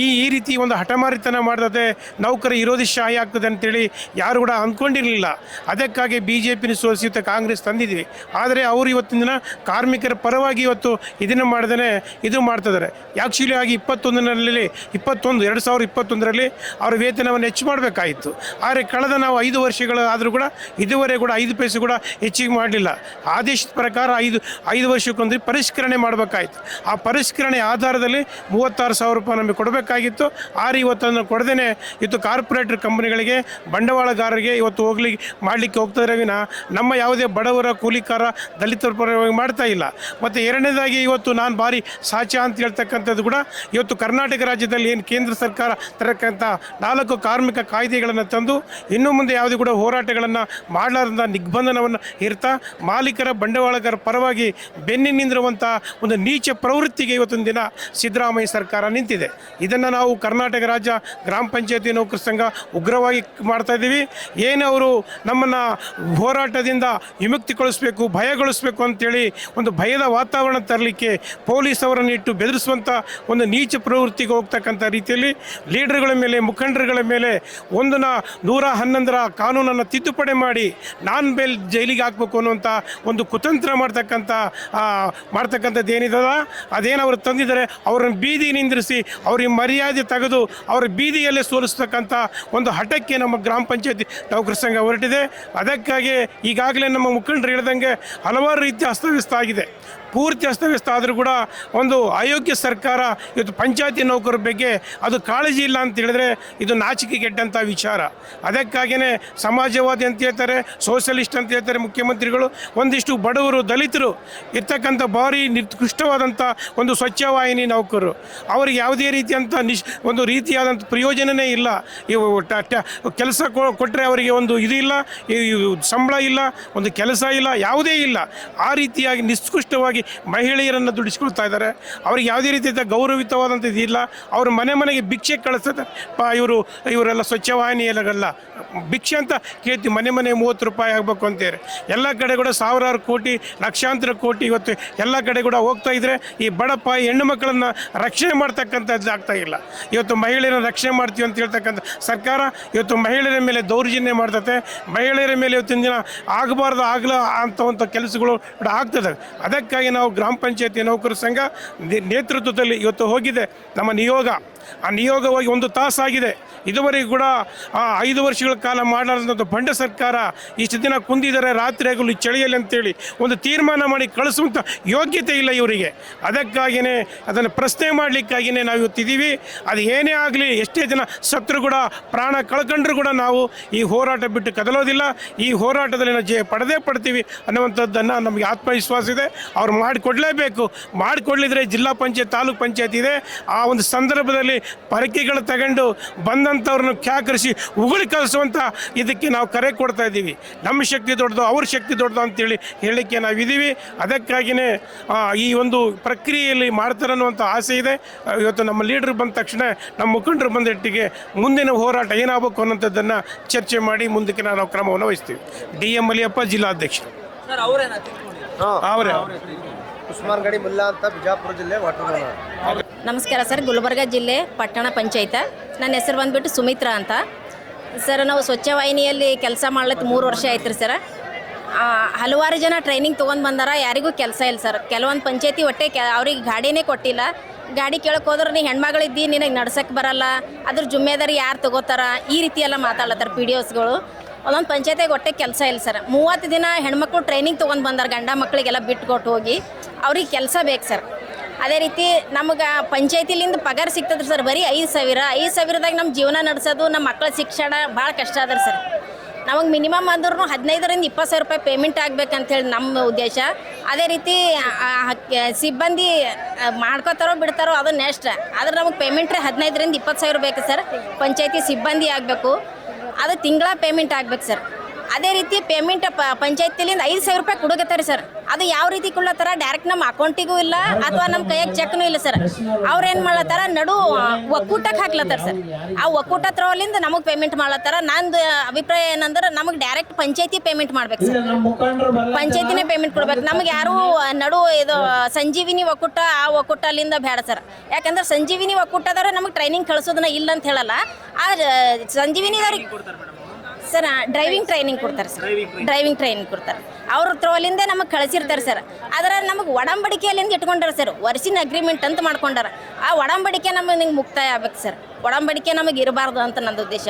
ಈ ಈ ರೀತಿ ಒಂದು ಹಠಮಾರಿತನ ಮಾಡಿದ್ರೆ ನೌಕರ ವಿರೋಧಿ ಶಾಹಿ ಆಗ್ತದೆ ಅಂತೇಳಿ ಅಂತೇಳಿ ಯಾರು ಕೂಡ ಅಂದ್ಕೊಂಡಿರಲಿಲ್ಲ. ಅದಕ್ಕಾಗಿ ಬಿ ಜೆ ಪಿನ ಸೋಲಿಸಿ ಕಾಂಗ್ರೆಸ್ ತಂದಿದ್ವಿ ಆದರೆ ಅವರು ಇವತ್ತಿನ ದಿನ ಕಾರ್ಮಿಕರ ಪರವಾಗಿ ಇವತ್ತು ಇದನ್ನು ಮಾಡ್ದೇ ಇದು ಮಾಡ್ತಿದ್ದಾರೆ. ಆ್ಯಕ್ಚುಲಿ ಆಗಿ ಇಪ್ಪತ್ತೊಂದರಲ್ಲಿ, ಇಪ್ಪತ್ತೊಂದು, ಎರಡು ಸಾವಿರದ ಇಪ್ಪತ್ತೊಂದರಲ್ಲಿ ಅವರ ವೇತನವನ್ನು ಹೆಚ್ಚು ಮಾಡಬೇಕಾಯಿತು. ಆದರೆ ಕಳೆದ ನಾವು ಐದು ವರ್ಷಗಳಾದರೂ ಕೂಡ ಇದುವರೆಗೆ ಕೂಡ ಐದು ಪೈಸೆ ಕೂಡ ಹೆಚ್ಚಿಗೆ ಮಾಡಲಿಲ್ಲ. ಆದೇಶದ ಪ್ರಕಾರ ಐದು ಐದು ವರ್ಷಕ್ಕೊಂದು ಪರಿಷ್ಕರಣೆ ಮಾಡಬೇಕಾಯಿತು. ಆ ಪರಿಷ್ಕರಣೆ ಆಧಾರದಲ್ಲಿ ಮೂವತ್ತಾರು ಸಾವಿರ ರೂಪಾಯಿ ನಮಗೆ ಕೊಡಬೇಕಾಗಿತ್ತು. ಆರು ಇವತ್ತನ್ನು ಕೊಡದೇ ಇವತ್ತು ಕಾರ್ಪೊರೇಟರ್ ಕಂಪನಿಗಳಿಗೆ ಬಂಡವಾಳಗಾರರಿಗೆ ಇವತ್ತು ಹೋಗ್ಲಿಕ್ಕೆ ಮಾಡಲಿಕ್ಕೆ ಹೋಗ್ತಾರೆ ವಿನ ನಮ್ಮ ಯಾವುದೇ ಬಡವರ ಕೂಲಿಕಾರ ದಲಿತರ ಪರವಾಗಿ ಮಾಡ್ತಾ ಇಲ್ಲ. ಮತ್ತು ಎರಡನೇದಾಗಿ ಇವತ್ತು ನಾನು ಭಾರಿ ಸಾಚ್ಯ ಅಂತ ಹೇಳ್ತಕ್ಕಂಥದ್ದು ಕೂಡ ಇವತ್ತು ಕರ್ನಾಟಕ ರಾಜ್ಯದಲ್ಲಿ ಏನು ಕೇಂದ್ರ ಸರ್ಕಾರ ತರಕ್ಕಂಥ ನಾಲ್ಕು ಕಾರ್ಮಿಕ ಕಾಯ್ದೆಗಳನ್ನು ತಂದು ಇನ್ನು ಮುಂದೆ ಯಾವುದೇ ಕೂಡ ಹೋರಾಟಗಳನ್ನು ಮಾಡಲಾರ್ದ ನಿಗ್ಬಂಧನವನ್ನು ಇರ್ತಾ ಮಾಲೀಕರ ಬಂಡವಾಳಗಾರ ಪರವಾಗಿ ಬೆನ್ನಿನಿಂದಿರುವಂಥ ಒಂದು ನೀಚ ಪ್ರವೃತ್ತಿಗೆ ಇವತ್ತೊಂದು ದಿನ ಸಿದ್ದರಾಮಯ್ಯ ಸರ್ಕಾರ ನಿಂತಿದೆ. ಇದನ್ನು ನಾವು ಕರ್ನಾಟಕ ರಾಜ್ಯ ಗ್ರಾಮ ಪಂಚಾಯತಿ ನೌಕರ ಸಂಘ ಉಗ್ರವಾಗಿ ಮಾಡ್ತಾ ಇದ್ದೀವಿ. ಏನು ಅವರು ನಮ್ಮನ್ನು ಹೋರಾಟದಿಂದ ವಿಮುಕ್ತಿಗೊಳಿಸಬೇಕು, ಭಯಗೊಳಿಸಬೇಕು ಅಂತೇಳಿ ಒಂದು ಭಯದ ವಾತಾವರಣ ತರಲಿಕ್ಕೆ ಪೊಲೀಸ್ ಅವರನ್ನು ಇಟ್ಟು ಬೆದರಿಸುವಂಥ ಒಂದು ನೀಚ ಪ್ರವೃತ್ತಿಗೆ ಹೋಗ್ತಕ್ಕಂಥ ರೀತಿಯಲ್ಲಿ ಲೀಡರ್ಗಳ ಮೇಲೆ, ಮುಖಂಡರುಗಳ ಮೇಲೆ ಒಂದು ನಾ ನೂರ ಹನ್ನೊಂದರ ಕಾನೂನನ್ನು ತಿದ್ದುಪಡಿ ಮಾಡಿ ನಾನ್ ಬೇಲ್ ಜೈಲಿಗೆ ಹಾಕಬೇಕು ಅನ್ನುವಂಥ ಒಂದು ಕುತಂತ್ರ ಮಾಡ್ತಕ್ಕಂಥ ಮಾಡ್ತಕ್ಕಂಥದ್ದು ಏನಿದಲ್ಲ ಅದೇನು ಅವರು ತಂದಿದ್ದಾರೆ? ಅವರನ್ನು ಬೀದಿ ನಿಂದಿರಿಸಿ ಅವ್ರಿಗೆ ಮರ್ಯಾದೆ ತೆಗೆದು ಅವ್ರ ಬೀದಿಯಲ್ಲೇ ಸೋಲಿಸ್ತಕ್ಕಂಥ ಒಂದು ಹಠಕ್ಕೆ ನಮ್ಮ ಗ್ರಾಮ ಪಂಚಾಯತಿ ನೌಕರ ಸಂಘ ಹೊರಟಿದೆ. ಅದಕ್ಕಾಗಿ ಈಗಾಗಲೇ ನಮ್ಮ ಮುಖಂಡರು ಹೇಳಿದಂಗೆ ಹಲವಾರು ರೀತಿಯ ಅಸ್ತವ್ಯಸ್ತ ಆಗಿದೆ. ಪೂರ್ತಿ ಅಸ್ತವ್ಯಸ್ತ ಆದರೂ ಕೂಡ ಒಂದು ಅಯೋಗ್ಯ ಸರ್ಕಾರ, ಇವತ್ತು ಪಂಚಾಯತಿ ನೌಕರರ ಬಗ್ಗೆ ಅದು ಕಾಳಜಿ ಇಲ್ಲ ಅಂತ ಹೇಳಿದ್ರೆ ಇದು ನಾಚಿಕೆ ಕೆಟ್ಟಂಥ ವಿಚಾರ. ಅದಕ್ಕಾಗಿಯೇ ಸಮಾಜವಾದಿ ಅಂತ ಹೇಳ್ತಾರೆ, ಸೋಷಲಿಸ್ಟ್ ಅಂತ ಹೇಳ್ತಾರೆ ಮುಖ್ಯಮಂತ್ರಿಗಳು, ಒಂದಿಷ್ಟು ಬಡವರು, ದಲಿತರು ಇರ್ತಕ್ಕಂಥ ಭಾರಿ ನಿಕೃಷ್ಟವಾದಂಥ ಒಂದು ಸ್ವಚ್ಛವಾಹಿನಿ ನೌಕರರು. ಅವ್ರಿಗೆ ಯಾವುದೇ ರೀತಿಯಂಥ ನಿಶ್ ಒಂದು ರೀತಿಯಾದಂಥ ಪ್ರಯೋಜನವೇ ಇಲ್ಲ. ಇವು ಕೆಲಸ ಕೊಟ್ಟರೆ ಅವರಿಗೆ ಒಂದು ಇದು ಇಲ್ಲ ಸಂಬಳ ಇಲ್ಲ, ಒಂದು ಕೆಲಸ ಇಲ್ಲ, ಯಾವುದೇ ಇಲ್ಲ. ಆ ರೀತಿಯಾಗಿ ನಿಷ್ಕೃಷ್ಟವಾಗಿ ಮಹಿಳೆಯರನ್ನು ದುಡಿಸ್ಕೊಳ್ತಾ ಇದ್ದಾರೆ. ಅವ್ರಿಗೆ ಯಾವುದೇ ರೀತಿಯ ಗೌರವಿತವಾದಂಥ ಇದಿಲ್ಲ ಅವ್ರ ಮನೆ ಮನೆಗೆ ಭಿಕ್ಷೆ ಕಳಿಸ್ತಾರೆ ಇವರು, ಇವರೆಲ್ಲ ಸ್ವಚ್ಛವಾಹಿನಿ ಎಲ್ಲಗಲ್ಲ ಭಿಕ್ಷೆ ಅಂತ ಕೇಳ್ತಿ, ಮನೆ ಮನೆ ಮೂವತ್ತು ರೂಪಾಯಿ ಆಗಬೇಕು ಅಂತೇಳಿ ಎಲ್ಲ ಕಡೆ ಕೂಡ ಸಾವಿರಾರು ಕೋಟಿ, ಲಕ್ಷಾಂತರ ಕೋಟಿ ಇವತ್ತು ಎಲ್ಲ ಕಡೆ ಕೂಡ ಹೋಗ್ತಾ ಇದ್ದರೆ ಈ ಬಡಪ್ಪ ಹೆಣ್ಣು ಮಕ್ಕಳನ್ನು ರಕ್ಷಣೆ ಮಾಡ್ತಕ್ಕಂಥದ್ದು ಆಗ್ತಾ ಇಲ್ಲ. ಇವತ್ತು ಮಹಿಳೆಯರನ್ನು ರಕ್ಷಣೆ ಮಾಡ್ತೀವಿ ಅಂತ ಹೇಳ್ತಕ್ಕಂಥ ಸರ್ಕಾರ ಇವತ್ತು ಮಹಿಳೆಯರ ಮೇಲೆ ದೌರ್ಜನ್ಯ ಮಾಡ್ತತೆ. ಮಹಿಳೆಯರ ಮೇಲೆ ಇವತ್ತಿನ ದಿನ ಆಗಬಾರ್ದು, ಆಗಲ ಅಂತವಂಥ ಕೆಲಸಗಳು ಆಗ್ತದೆ. ಅದಕ್ಕಾಗಿ ನಾವು ಗ್ರಾಮ ಪಂಚಾಯತಿ ನೌಕರ ಸಂಘ ನೇತೃತ್ವದಲ್ಲಿ ಇವತ್ತು ಹೋಗಿದೆ. ನಮ್ಮ ನಿಯೋಗ ಆ ನಿಯೋಗ ಹೋಗಿ ಒಂದು ತಾಸಾಗಿದೆ. ಇದುವರೆಗೂ ಕೂಡ ಆ ಐದು ವರ್ಷಗಳ ಕಾಲ ಮಾಡಲಾರ್ದಂಥ ಬಂಡ ಸರ್ಕಾರ ಇಷ್ಟು ದಿನ ಕುಂದಿದ್ದಾರೆ ರಾತ್ರಿ ಆಗಲು ಚಳಿಯಲ್ಲಿ ಅಂತೇಳಿ ಒಂದು ತೀರ್ಮಾನ ಮಾಡಿ ಕಳಿಸುವಂಥ ಯೋಗ್ಯತೆ ಇಲ್ಲ ಇವರಿಗೆ. ಅದಕ್ಕಾಗಿಯೇ ಅದನ್ನು ಪ್ರಶ್ನೆ ಮಾಡಲಿಕ್ಕಾಗಿಯೇ ನಾವು ಇವತ್ತಿದ್ದೀವಿ ಅದು ಏನೇ ಆಗಲಿ ಎಷ್ಟೇ ಜನ ಸತ್ರು ಕೂಡ, ಪ್ರಾಣ ಕಳ್ಕೊಂಡ್ರು ಕೂಡ ನಾವು ಈ ಹೋರಾಟ ಬಿಟ್ಟು ಕದಲೋದಿಲ್ಲ. ಈ ಹೋರಾಟದಲ್ಲಿ ನಾವು ಜಯ ಪಡೆದೇ ಪಡ್ತೀವಿ ಅನ್ನುವಂಥದ್ದನ್ನು ನಮಗೆ ಆತ್ಮವಿಶ್ವಾಸ ಇದೆ. ಅವ್ರು ಮಾಡಿಕೊಡ್ಲೇಬೇಕು. ಮಾಡಿಕೊಡ್ಲಿದ್ರೆ ಜಿಲ್ಲಾ ಪಂಚಾಯತ್, ತಾಲೂಕು ಪಂಚಾಯತ್ ಇದೆ. ಆ ಒಂದು ಸಂದರ್ಭದಲ್ಲಿ ಪರಕೆಗಳು ತಗೊಂಡು ಬಂದಂಥವ್ರನ್ನ ಕ್ಯಾಕರಿಸಿ ಉಗುಳಿ ಕಲಿಸುವಂಥ ಇದಕ್ಕೆ ನಾವು ಕರೆ ಕೊಡ್ತಾ ಇದ್ದೀವಿ. ನಮ್ಮ ಶಕ್ತಿ ದೊಡ್ಡದು ಅವ್ರ ಶಕ್ತಿ ದೊಡ್ಡದು ಅಂತೇಳಿ ಹೇಳಲಿಕ್ಕೆ ನಾವಿದ್ದೀವಿ. ಅದಕ್ಕಾಗಿಯೇ ಈ ಒಂದು ಪ್ರಕ್ರಿಯೆಯಲ್ಲಿ ಮಾಡ್ತಾರೆ ಅನ್ನುವಂಥ ಆಸೆ ಇದೆ. ಇವತ್ತು ನಮ್ಮ ಲೀಡರ್ ಬಂದ ತಕ್ಷಣ ನಮ್ಮ ಮುಖಂಡರು ಬಂದಿಟ್ಟಿಗೆ ಮುಂದಿನ ಹೋರಾಟ ಏನಾಗಬೇಕು ಅನ್ನೋಂಥದ್ದನ್ನು ಚರ್ಚೆ ಮಾಡಿ ಮುಂದಕ್ಕೆ ನಾವು ಕ್ರಮವನ್ನು ವಹಿಸ್ತೀವಿ. D M ಮಲಿಯಪ್ಪ ಜಿಲ್ಲಾಧ್ಯಕ್ಷರು. ಅವರೇ. ಉಸ್ಮಾನ್ ಗಡಿ ಮುಲ್ಲಾ ಅಂತ ಬಿಜಾಪುರ ಜಿಲ್ಲೆ ನಮಸ್ಕಾರ ಸರ್, ಗುಲ್ಬರ್ಗ ಜಿಲ್ಲೆ ಪಟ್ಟಣ ಪಂಚಾಯತ. ನನ್ನ ಹೆಸರು ಬಂದುಬಿಟ್ಟು ಸುಮಿತ್ರಾ ಅಂತ. ಸರ್, ನಾವು ಸ್ವಚ್ಛ ವಾಹಿನಿಯಲ್ಲಿ ಕೆಲಸ ಮಾಡ್ಲತ್ತು ಮೂರು ವರ್ಷ ಆಯ್ತು ರೀ ಸರ್ ಹಲವಾರು ಜನ ಟ್ರೈನಿಂಗ್ ತೊಗೊಂಡು ಬಂದಾರ, ಯಾರಿಗೂ ಕೆಲಸ ಇಲ್ಲ ಸರ್. ಕೆಲವೊಂದು ಪಂಚಾಯತಿ ಒಟ್ಟೆ ಕೆ, ಅವ್ರಿಗೆ ಗಾಡಿನೇ ಕೊಟ್ಟಿಲ್ಲ. ಗಾಡಿ ಕೇಳಕ್ಕೆ ಹೋದ್ರೆ ನೀ ಹೆಣ್ಮಗಳಿದ್ದಿ, ನಿನಗೆ ನಡ್ಸಕ್ಕೆ ಬರಲ್ಲ. ಅದ್ರ ಜುಮ್ಮೆದಾರಿ ಯಾರು ತಗೋತಾರ? ಈ ರೀತಿ ಎಲ್ಲ ಮಾತಾಡ್ಲತ್ತಾರ ಪಿ ಡಿ ಒಸ್ಗಳು ಒಂದೊಂದು ಪಂಚಾಯತಿಗೆ ಒಟ್ಟೆ ಕೆಲಸ ಇಲ್ಲ ಸರ್. ಮೂವತ್ತು ದಿನ ಹೆಣ್ಮಕ್ಳು ಟ್ರೈನಿಂಗ್ ತೊಗೊಂಡು ಬಂದಾರ, ಗಂಡ ಮಕ್ಕಳಿಗೆಲ್ಲ ಬಿಟ್ಕೊಟ್ಟು ಹೋಗಿ ಅವ್ರಿಗೆ ಕೆಲಸ ಬೇಕು ಸರ್. ಅದೇ ರೀತಿ ನಮಗೆ ಪಂಚಾಯತಿಲಿಂದ ಪಗಾರ ಸಿಗ್ತದ್ರಿ ಸರ್, ಬರೀ ಐದು ಸಾವಿರ. ಐದು ಸಾವಿರದಾಗ ನಮ್ಮ ಜೀವನ ನಡೆಸೋದು ನಮ್ಮ ಮಕ್ಕಳ ಶಿಕ್ಷಣ ಭಾಳ ಕಷ್ಟ ಅದ ಸರ್. ನಮಗೆ ಮಿನಿಮಮ್ ಅಂದ್ರೂ ಹದಿನೈದರಿಂದ ಇಪ್ಪತ್ತು ಸಾವಿರ ರೂಪಾಯಿ ಪೇಮೆಂಟ್ ಆಗ್ಬೇಕಂತೇಳಿ ನಮ್ಮ ಉದ್ದೇಶ. ಅದೇ ರೀತಿ ಸಿಬ್ಬಂದಿ ಮಾಡ್ಕೋತಾರೋ ಬಿಡ್ತಾರೋ ಅದು ನೆಕ್ಸ್ಟ್ ಆದ್ರೆ ನಮಗೆ ಪೇಮೆಂಟ್ರೆ ಹದಿನೈದರಿಂದ ಇಪ್ಪತ್ತು ಸಾವಿರ ಬೇಕು ಸರ್. ಪಂಚಾಯತಿ ಸಿಬ್ಬಂದಿ ಆಗಬೇಕು. ಅದು ತಿಂಗಳ ಪೇಮೆಂಟ್ ಆಗ್ಬೇಕು ಸರ್ ಅದೇ ರೀತಿ ಪೇಮೆಂಟ್ ಪಂಚಾಯತಿಲಿಂದ ಐದು ಸಾವಿರ ರೂಪಾಯಿ ಕೊಡಕತ್ತಾರೆ ಸರ್. ಅದು ಯಾವ ರೀತಿ ಕೊಡ್ಲತ್ತಾರ ಡೈರೆಕ್ಟ್ ನಮ್ಮ ಅಕೌಂಟಿಗೂ ಇಲ್ಲ, ಅಥವಾ ನಮ್ಮ ಕೈಯಾಗ ಚೆಕ್ನೂ ಇಲ್ಲ ಸರ್. ಅವ್ರು ಏನು ಮಾಡ್ಲತ್ತಾರ, ನಡು ಒಕ್ಕೂಟಕ್ಕೆ ಹಾಕ್ಲತ್ತಾರ ಸರ್. ಆ ಒಕ್ಕೂಟ ತ್ರೋಲಿಂದ ನಮಗೆ ಪೇಮೆಂಟ್ ಮಾಡ್ಲತ್ತಾರ. ನಂದು ಅಭಿಪ್ರಾಯ ಏನಂದ್ರೆ ನಮಗೆ ಡೈರೆಕ್ಟ್ ಪಂಚಾಯತಿ ಪೇಮೆಂಟ್ ಮಾಡ್ಬೇಕು ಸರ್. ಪಂಚಾಯತಿನೇ ಪೇಮೆಂಟ್ ಕೊಡ್ಬೇಕು. ನಮ್ಗೆ ಯಾರು ನಡು ಇದು ಸಂಜೀವಿನಿ ಒಕ್ಕೂಟ, ಆ ಒಕ್ಕೂಟ ಅಲ್ಲಿಂದ ಬೇಡ ಸರ್. ಯಾಕಂದ್ರೆ ಸಂಜೀವಿನಿ ಒಕ್ಕೂಟದವ್ರೆ ನಮಗೆ ಟ್ರೈನಿಂಗ್ ಕಳಿಸೋದನ್ನ ಇಲ್ಲ ಅಂತ ಹೇಳಲ್ಲ. ಆ, ಸಂಜೀವಿನಿದವ್ರಿಗೆ ಸರ್ ಡ್ರೈವಿಂಗ್ ಟ್ರೈನಿಂಗ್ ಕೊಡ್ತಾರೆ ಸರ್. ಡ್ರೈವಿಂಗ್ ಟ್ರೈನಿಂಗ್ ಕೊಡ್ತಾರೆ. ಅವ್ರ ತ್ರೋಲಿಂದ ನಮಗೆ ಕಳಿಸಿರ್ತಾರೆ ಸರ್. ಅದರ ನಮಗೆ ಒಡಂಬಡಿಕೆಯಲ್ಲಿಂದ ಇಟ್ಕೊಂಡಾರ ಸರ್. ವರ್ಷಿನ ಅಗ್ರಿಮೆಂಟ್ ಅಂತ ಮಾಡ್ಕೊಂಡಾರ. ಆ ಒಡಂಬಡಿಕೆ ನಮಗೆ ನಿಂಗೆ ಮುಕ್ತಾಯ ಆಗ್ಬೇಕು ಸರ್. ಒಡಂಬಡಿಕೆ ನಮಗೆ ಇರಬಾರ್ದು ಅಂತ ನಂದು ಉದ್ದೇಶ.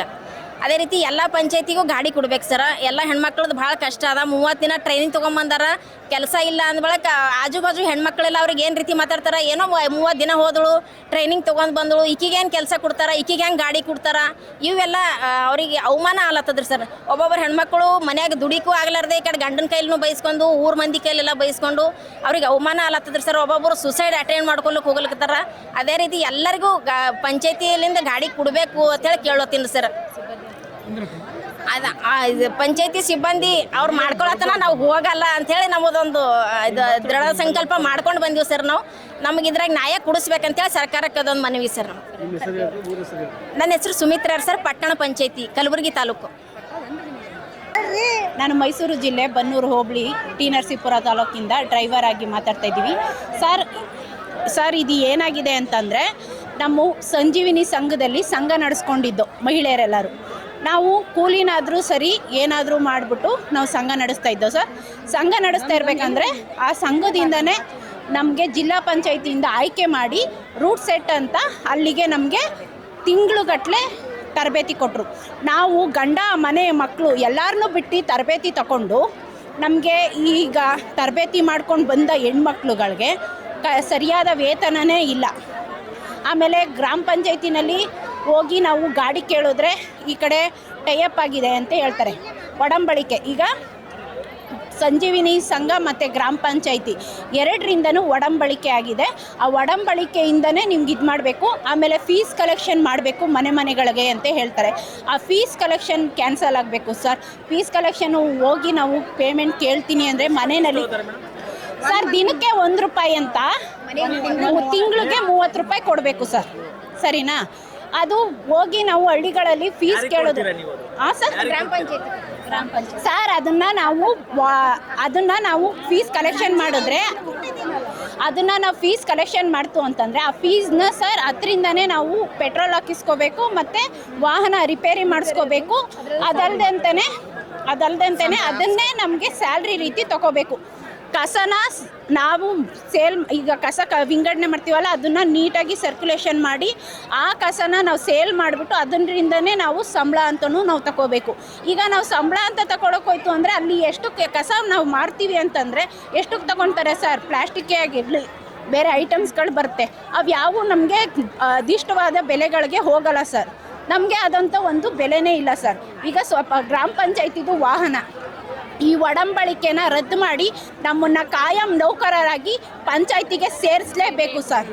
ಅದೇ ರೀತಿ ಎಲ್ಲ ಪಂಚಾಯತಿಗೂ ಗಾಡಿ ಕೊಡ್ಬೇಕು ಸರ್. ಎಲ್ಲ ಹೆಣ್ಮಕ್ಳದ್ದು ಭಾಳ ಕಷ್ಟ ಅದ. ಮೂವತ್ತು ದಿನ ಟ್ರೈನಿಂಗ್ ತೊಗೊಂಬಂದಾರ, ಕೆಲಸ ಇಲ್ಲ ಅಂದ್ಬಳಕ ಆಜು ಬಾಜು ಹೆಣ್ಮಕ್ಳೆಲ್ಲ ಅವ್ರಿಗೆ ಏನು ರೀತಿ ಮಾತಾಡ್ತಾರೆ? ಏನೋ ಮೂವತ್ತು ದಿನ ಹೋದಳು ಟ್ರೈನಿಂಗ್ ತೊಗೊಂಡು ಬಂದಳು, ಈಕಿಗೆ ಏನು ಕೆಲಸ ಕೊಡ್ತಾರೆ, ಈಕಿಗೆ ಹೆಂಗೆ ಗಾಡಿ ಕೊಡ್ತಾರೆ? ಇವೆಲ್ಲ ಅವರಿಗೆ ಅವಮಾನ ಆಲತ್ತದ್ರಿ ಸರ್. ಒಬ್ಬೊಬ್ಬರು ಹೆಣ್ಮಕ್ಳು ಮನ್ಯಾಗ ದುಡಿಕೂ ಆಗ್ಲಾರ್ದೆ, ಈ ಕಡೆ ಗಂಡನ ಕೈಲೂ ಬೈಸ್ಕೊಂಡು, ಊರ ಮಂದಿ ಕೈಲೆಲ್ಲ ಬೈಸ್ಕೊಂಡು ಅವ್ರಿಗೆ ಅವಮಾನ ಆಲತ್ತದ್ರಿ ಸರ್. ಒಬ್ಬೊಬ್ಬರು ಸುಸೈಡ್ ಅಟೆಂಡ್ ಮಾಡ್ಕೊಳಕ್ಕೆ ಹೋಗ್ಲಕ್ಕತ್ತಾರ ಅದೇ ರೀತಿ ಎಲ್ಲರಿಗೂ ಗಾ, ಪಂಚಾಯತಿಯಲ್ಲಿಂದ ಗಾಡಿ ಕೊಡಬೇಕು ಅಂತೇಳಿ ಕೇಳೋತೀನಿ ಸರ್. ಅದ ಇದು ಪಂಚಾಯತಿ ಸಿಬ್ಬಂದಿ ಅವ್ರು ಮಾಡ್ಕೊಳತನ ನಾವು ಹೋಗಲ್ಲ ಅಂಥೇಳಿ ನಮ್ಮದೊಂದು ಇದು ದೃಢ ಸಂಕಲ್ಪ ಮಾಡ್ಕೊಂಡು ಬಂದೀವಿ ಸರ್ ನಾವು. ನಮಗೆ ಇದ್ರಾಗ ನ್ಯಾಯ ಕೊಡಿಸ್ಬೇಕಂತೇಳಿ ಸರ್ಕಾರಕ್ಕೆ ಅದೊಂದು ಮನವಿ ಸರ್ ನಾವು ನನ್ನ ಹೆಸರು ಸುಮಿತ್ರ ಸರ್, ಪಟ್ಟಣ ಪಂಚಾಯತಿ, ಕಲಬುರಗಿ ತಾಲೂಕು. ನಾನು ಮೈಸೂರು ಜಿಲ್ಲೆ ಬನ್ನೂರು ಹೋಬಳಿ, ಟಿ ನರಸೀಪುರ ತಾಲೂಕಿಂದ ಡ್ರೈವರ್ ಆಗಿ ಮಾತಾಡ್ತಾ ಇದ್ದೀವಿ. ಸರ್ ಸರ್, ಇದು ಏನಾಗಿದೆ ಅಂತಂದರೆ, ನಮ್ಮ ಸಂಜೀವಿನಿ ಸಂಘದಲ್ಲಿ ಸಂಘ ನಡೆಸ್ಕೊಂಡಿದ್ದು ಮಹಿಳೆಯರೆಲ್ಲರೂ. ನಾವು ಕೂಲಿನಾದರೂ ಸರಿ, ಏನಾದರೂ ಮಾಡಿಬಿಟ್ಟು ನಾವು ಸಂಘ ನಡೆಸ್ತಾ ಇದ್ದೋ ಸರ್. ಸಂಘ ನಡೆಸ್ತಾ ಇರಬೇಕಂದ್ರೆ ಆ ಸಂಘದಿಂದನೇ ನಮಗೆ ಜಿಲ್ಲಾ ಪಂಚಾಯತಿಯಿಂದ ಆಯ್ಕೆ ಮಾಡಿ ರೂಟ್ ಸೆಟ್ ಅಂತ ಅಲ್ಲಿಗೆ ನಮಗೆ ತಿಂಗಳುಗಟ್ಟಲೆ ತರಬೇತಿ ಕೊಟ್ಟರು ನಾವು ಗಂಡ, ಮನೆ ಮಕ್ಕಳು ಎಲ್ಲರನ್ನೂ ಬಿಟ್ಟು ತರಬೇತಿ ತಗೊಂಡು ನಮಗೆ ಈಗ ತರಬೇತಿ ಮಾಡ್ಕೊಂಡು ಬಂದ ಹೆಣ್ಮಕ್ಳುಗಳಿಗೆ ಸರಿಯಾದ ವೇತನನೇ ಇಲ್ಲ. ಆಮೇಲೆ ಗ್ರಾಮ ಪಂಚಾಯತಿನಲ್ಲಿ ಹೋಗಿ ನಾವು ಗಾಡಿ ಕೇಳಿದ್ರೆ ಈ ಕಡೆ ಟೈಅಪ್ ಆಗಿದೆ ಅಂತ ಹೇಳ್ತಾರೆ. ಒಡಂಬಳಿಕೆ ಈಗ ಸಂಜೀವಿನಿ ಸಂಘ ಮತ್ತು ಗ್ರಾಮ ಪಂಚಾಯಿತಿ ಎರಡರಿಂದನೂ ಒಡಂಬಳಿಕೆ ಆಗಿದೆ. ಆ ಒಡಂಬಳಿಕೆಯಿಂದನೇ ನಿಮ್ಗೆ ಇದು ಮಾಡಬೇಕು. ಆಮೇಲೆ ಫೀಸ್ ಕಲೆಕ್ಷನ್ ಮಾಡಬೇಕು ಮನೆ ಮನೆಗಳಿಗೆ ಅಂತ ಹೇಳ್ತಾರೆ. ಆ ಫೀಸ್ ಕಲೆಕ್ಷನ್ ಕ್ಯಾನ್ಸಲ್ ಆಗಬೇಕು ಸರ್ ಫೀಸ್ ಕಲೆಕ್ಷನ್ ಹೋಗಿ ನಾವು ಪೇಮೆಂಟ್ ಕೇಳ್ತೀನಿ ಅಂದರೆ ಮನೆಯಲ್ಲಿ ಸರ್ ದಿನಕ್ಕೆ ಒಂದು ರೂಪಾಯಿ ಅಂತ ತಿಂಗಳಿಗೆ ಮೂವತ್ತು ರೂಪಾಯಿ ಕೊಡಬೇಕು ಸರ್ ಸರಿನಾ? ಅದು ಹೋಗಿ ನಾವು ಹಳ್ಳಿಗಳಲ್ಲಿ ಫೀಸ್ ಕೇಳೋದು. ಹಾಂ ಸರ್ ಗ್ರಾಮ ಪಂಚಾಯತಿ ಗ್ರಾಮ ಪಂಚಾಯತ್. ಸರ್ ಅದನ್ನು ನಾವು ಅದನ್ನ ನಾವು ಫೀಸ್ ಕಲೆಕ್ಷನ್ ಮಾಡಿದ್ರೆ ಅದನ್ನು ನಾವು ಫೀಸ್ ಕಲೆಕ್ಷನ್ ಮಾಡ್ತು ಅಂತಂದರೆ ಆ ಫೀಸ್ನ ಸರ್ ಅದರಿಂದನೇ ನಾವು ಪೆಟ್ರೋಲ್ ಹಾಕಿಸ್ಕೋಬೇಕು ಮತ್ತು ವಾಹನ ರಿಪೇರಿ ಮಾಡಿಸ್ಕೋಬೇಕು. ಅದಲ್ಲದೆ ಅಂತಾನೆ ಅದಲ್ಲದೆ ಅದನ್ನೇ ನಮಗೆ ಸ್ಯಾಲ್ರಿ ರೀತಿ ತಗೋಬೇಕು. ಕಸನ ನಾವು ಸೇಲ್ ಈಗ ಕಸ ಕ ವಿಂಗಡಣೆ ಮಾಡ್ತೀವಲ್ಲ, ಅದನ್ನು ನೀಟಾಗಿ ಸರ್ಕ್ಯುಲೇಷನ್ ಮಾಡಿ, ಆ ಕಸನ ನಾವು ಸೇಲ್ ಮಾಡಿಬಿಟ್ಟು ಅದರಿಂದನೇ ನಾವು ಸಂಬಳ ಅಂತಲೂ ನಾವು ತಗೋಬೇಕು ಈಗ ನಾವು ಸಂಬಳ ಅಂತ ತಗೊಳಕ್ ಹೋಯ್ತು ಅಂದರೆ ಅಲ್ಲಿ ಎಷ್ಟು ಕಸ ನಾವು ಮಾಡ್ತೀವಿ ಅಂತಂದರೆ ಎಷ್ಟಕ್ಕೆ ತಗೊಳ್ತಾರೆ ಸರ್? ಪ್ಲಾಸ್ಟಿಕ್ಕೇ ಆಗಿರಲಿ, ಬೇರೆ ಐಟಮ್ಸ್ಗಳು ಬರುತ್ತೆ. ಅವು ಯಾವು ನಮಗೆ ಅದಿಷ್ಟವಾದ ಬೆಲೆಗಳಿಗೆ ಹೋಗಲ್ಲ ಸರ್. ನಮಗೆ ಆದಂಥ ಒಂದು ಬೆಲೆನೇ ಇಲ್ಲ ಸರ್. ಈಗ ಸ್ವಲ್ಪ ಗ್ರಾಮ ಪಂಚಾಯತಿದು ವಾಹನ. ಈ ಒಡಂಬಳಿಕೆನ ರದ್ದು ಮಾಡಿ ನಮ್ಮನ್ನು ಕಾಯಂ ನೌಕರರಾಗಿ ಪಂಚಾಯತಿಗೆ ಸೇರಿಸಲೇಬೇಕು ಸರ್.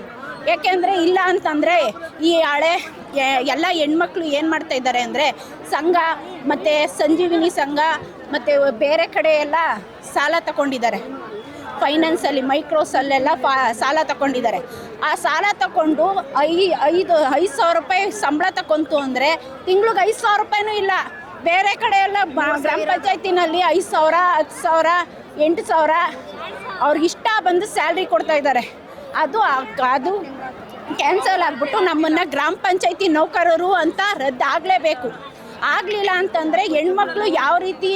ಯಾಕೆಂದರೆ ಇಲ್ಲ ಅಂತಂದರೆ ಈ ಹಳೆ ಎಲ್ಲ ಹೆಣ್ಮಕ್ಳು ಏನು ಮಾಡ್ತಾ ಇದ್ದಾರೆ ಅಂದರೆ ಸಂಘ ಮತ್ತು ಸಂಜೀವಿನಿ ಸಂಘ ಮತ್ತು ಬೇರೆ ಕಡೆ ಎಲ್ಲ ಸಾಲ ತಗೊಂಡಿದ್ದಾರೆ ಫೈನಾನ್ಸಲ್ಲಿ ಮೈಕ್ರೋಸಲ್ಲೆಲ್ಲ ಸಾಲ ತಗೊಂಡಿದ್ದಾರೆ ಆ ಸಾಲ ತಗೊಂಡು ಐ, ಐದು ಐದು ಸಾವಿರ ರೂಪಾಯಿ ಸಂಬಳ ತಗೊಂತು ಅಂದರೆ ತಿಂಗ್ಳಿಗೆ ಐದು ಸಾವಿರ ರೂಪಾಯಿನೂ ಇಲ್ಲ. ಬೇರೆ ಕಡೆ ಎಲ್ಲ ಗ್ರಾಮ ಪಂಚಾಯತಿನಲ್ಲಿ ಐದು ಸಾವಿರ, ಹತ್ತು ಸಾವಿರ, ಎಂಟು ಸಾವಿರ ಅವ್ರಿಗೆ ಇಷ್ಟ ಬಂದು ಸ್ಯಾಲ್ರಿ ಕೊಡ್ತಾ ಇದ್ದಾರೆ. ಅದು ಅದು ಕ್ಯಾನ್ಸಲ್ ಆಗಿಬಿಟ್ಟು ನಮ್ಮನ್ನು ಗ್ರಾಮ ಪಂಚಾಯತಿ ನೌಕರರು ಅಂತ ರದ್ದಾಗಲೇಬೇಕು ಆಗಲಿಲ್ಲ ಅಂತಂದರೆ ಹೆಣ್ಮಕ್ಳು ಯಾವ ರೀತಿ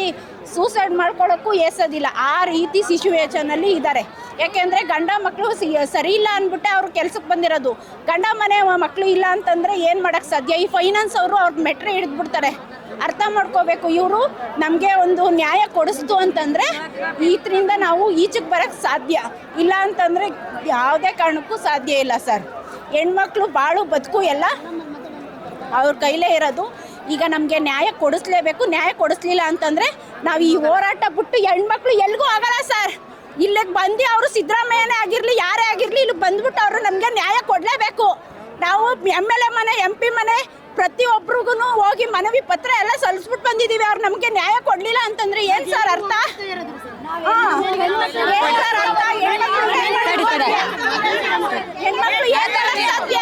ಸೂಸೈಡ್ ಮಾಡ್ಕೊಳ್ಳೋಕ್ಕೂ ಏಸೋದಿಲ್ಲ. ಆ ರೀತಿ ಸಿಚುವೇಶನಲ್ಲಿ ಇದ್ದಾರೆ. ಯಾಕೆಂದರೆ ಗಂಡ ಮಕ್ಕಳು ಸರಿ ಇಲ್ಲ ಅಂದ್ಬಿಟ್ಟೆ ಅವ್ರು ಕೆಲ್ಸಕ್ಕೆ ಬಂದಿರೋದು. ಗಂಡ ಮನೆ ಮಕ್ಕಳು ಇಲ್ಲ ಅಂತಂದರೆ ಏನು ಮಾಡೋಕ್ಕೆ ಸಾಧ್ಯ? ಈ ಫೈನಾನ್ಸ್ ಅವರು ಅವ್ರ ಮೆಟ್ರೆ ಹಿಡಿದ್ಬಿಡ್ತಾರೆ. ಅರ್ಥ ಮಾಡ್ಕೋಬೇಕು ಇವರು. ನಮಗೆ ಒಂದು ನ್ಯಾಯ ಕೊಡಿಸ್ತು ಅಂತಂದರೆ ಇದರಿಂದ ನಾವು ಈಚೆಗೆ ಬರೋಕ್ಕೆ ಸಾಧ್ಯ. ಇಲ್ಲ ಅಂತಂದರೆ ಯಾವುದೇ ಕಾರಣಕ್ಕೂ ಸಾಧ್ಯ ಇಲ್ಲ ಸರ್. ಹೆಣ್ಮಕ್ಳು ಬಾಳು ಬದುಕು ಎಲ್ಲ ಅವ್ರ ಕೈಲೇ ಇರೋದು. ಈಗ ನಮಗೆ ನ್ಯಾಯ ಕೊಡಿಸ್ಲೇಬೇಕು. ನ್ಯಾಯ ಕೊಡಿಸ್ಲಿಲ್ಲ ಅಂತಂದರೆ ನಾವು ಈ ಹೋರಾಟ ಬಿಟ್ಟು ಹೆಣ್ಮಕ್ಳು ಎಲ್ಲಿಗೂ ಆಗಲ್ಲ ಸರ್. ಇಲ್ಲಿಗೆ ಬಂದು ಅವರು ಸಿದ್ದರಾಮಯ್ಯನೇ ಆಗಿರಲಿ, ಯಾರೇ ಆಗಿರಲಿ ಇಲ್ಲಿ ಬಂದ್ಬಿಟ್ಟು ಅವರು ನಮಗೆ ನ್ಯಾಯ ಕೊಡಲೇಬೇಕು. ನಾವು ಎಂ ಎಲ್ ಎ ಮನೆ, ಎಂ ಪಿ ಮನೆ ಪ್ರತಿಯೊಬ್ಬರಿಗೂ ಹೋಗಿ ಮನವಿ ಪತ್ರ ಎಲ್ಲ ಸಲ್ಲಿಸ್ಬಿಟ್ಟು ಬಂದಿದ್ದೀವಿ ಅವ್ರು ನಮಗೆ ನ್ಯಾಯ ಕೊಡಲಿಲ್ಲ ಅಂತಂದ್ರೆ ಏನು ಸರ್ ಅರ್ಥ? ಹೆಣ್ಮಕ್ಳು ಸಾಧ್ಯ? ಹೆಣ್ಮಕ್ಳು ಏನ್ ಮಾಡಕ್ ಸಾಧ್ಯ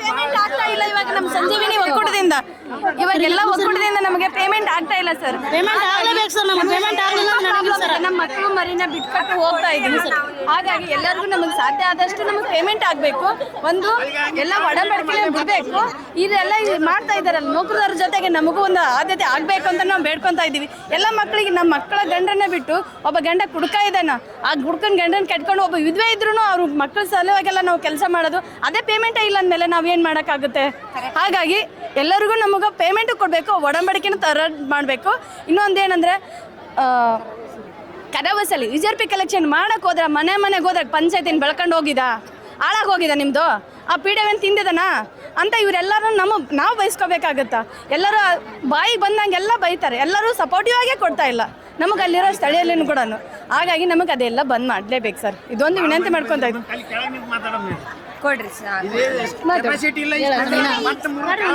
ಪೇಮೆಂಟ್ ಆಗ್ತಾ ಇಲ್ಲ ಇವಾಗ ನಮ್ಮ ಸಂಜೀವಿನಿ ಒಕ್ಕೂಟದಿಂದ ಇವಾಗ ಎಲ್ಲ ಒಕ್ಕೂಟದಿಂದ ನಮಗೆ ಪೇಮೆಂಟ್ ಆಗ್ತಾ ಇಲ್ಲ ಸರ್ ಪೇಮೆಂಟ್ ಆಗ್ಲೇಬೇಕು ಸರ್ ನಮ್ಮ ಪೇಮೆಂಟ್ ಆಗಲಿಲ್ಲ ಅಂದ್ರೆ ನಡೆಯಲ್ಲ ಸರ್ ನಮ್ಮ ಮಕ್ಕಳು ಮರಿನ ಬಿಟ್ಕೊಟ್ಟು ಹೋಗ್ತಾ ಇದ್ದೀವಿ ಸರ್ ಹಾಗಾಗಿ ಎಲ್ಲರಿಗೂ ನಮಗೆ ಸಾಧ್ಯ ಆದಷ್ಟು ನಮಗೆ ಪೇಮೆಂಟ್ ಆಗಬೇಕು. ಒಂದು ಎಲ್ಲ ಒಡಂಬಡಿಕೆ ಬಿಡಬೇಕು. ಇದೆಲ್ಲ ಇದ್ ಮಾಡ್ತಾ ಇದ್ದಾರಲ್ಲ ನೌಕರರ ಜೊತೆಗೆ ನಮಗೂ ಒಂದು ಆದ್ಯತೆ ಆಗಬೇಕು ಅಂತ ನಾವು ಬೇಡ್ಕೊತಾ ಇದ್ದೀವಿ. ಎಲ್ಲ ಮಕ್ಕಳಿಗೆ ನಮ್ಮ ಮಕ್ಕಳ ಗಂಡನ ಬಿಟ್ಟು ಒಬ್ಬ ಗಂಡ ಕುಡ್ಕ ಇದ್ದಾನ ಆ ಹುಡ್ಕನ್ ಗಂಡನ ಕೆಟ್ಕೊಂಡು ಒಬ್ಬ ವಿಧವೆ ಇದ್ರು ಅವ್ರ ಮಕ್ಕಳ ಸಲುವಾಗೆಲ್ಲ ನಾವು ಕೆಲಸ ಮಾಡೋದು. ಅದೇ ಪೇಮೆಂಟೇ ಇಲ್ಲ ಅಂದಮೇಲೆ ನಾವು ಏನು ಮಾಡೋಕ್ಕಾಗುತ್ತೆ? ಹಾಗಾಗಿ ಎಲ್ಲರಿಗೂ ನಮಗೆ ಪೇಮೆಂಟು ಕೊಡಬೇಕು, ಒಡಂಬಡಿಕೆನ ತರ ಮಾಡಬೇಕು. ಇನ್ನೊಂದು ಏನಂದರೆ ಕರ ಜಿ ರಿಸರ್ವ್ ಪಿ ಕಲೆಕ್ಷನ್ ಮಾಡಕ್ಕೆ ಹೋದ್ರೆ, ಮನೆ ಮನೆಗೆ ಹೋದ್ರೆ ಪಂಚಾಯತಿನ ಬೆಳ್ಕೊಂಡು ಹೋಗಿದ? ಹಾಳಾಗಿ ಹೋಗಿದ ನಿಮ್ಮದು ಆ ಪೀಡೆವನ್ ತಿಂದಿದನ? ಅಂತ ಇವರೆಲ್ಲರೂ ನಮ್ಮ, ನಾವು ಬಯಸ್ಕೋಬೇಕಾಗತ್ತಾ? ಎಲ್ಲರೂ ಬಾಯಿಗೆ ಬಂದಂಗೆಲ್ಲ ಬೈತಾರೆ. ಎಲ್ಲರೂ ಸಪೋರ್ಟಿವ್ ಆಗೇ ಕೊಡ್ತಾ ಇಲ್ಲ. ನಮಗೆ ಅಲ್ಲಿರೋ ಸ್ಥಳೀಯಲ್ಲಿನೂ ಕೂಡ ಹಾಗಾಗಿ ನಮಗೆ ಅದೆಲ್ಲ ಬಂದ್ ಮಾಡಲೇಬೇಕು ಸರ್. ಇದೊಂದು ವಿನಂತಿ ಮಾಡ್ಕೊತಾ ಇದ್ದೀನಿ ಕೊಡ್ರಿ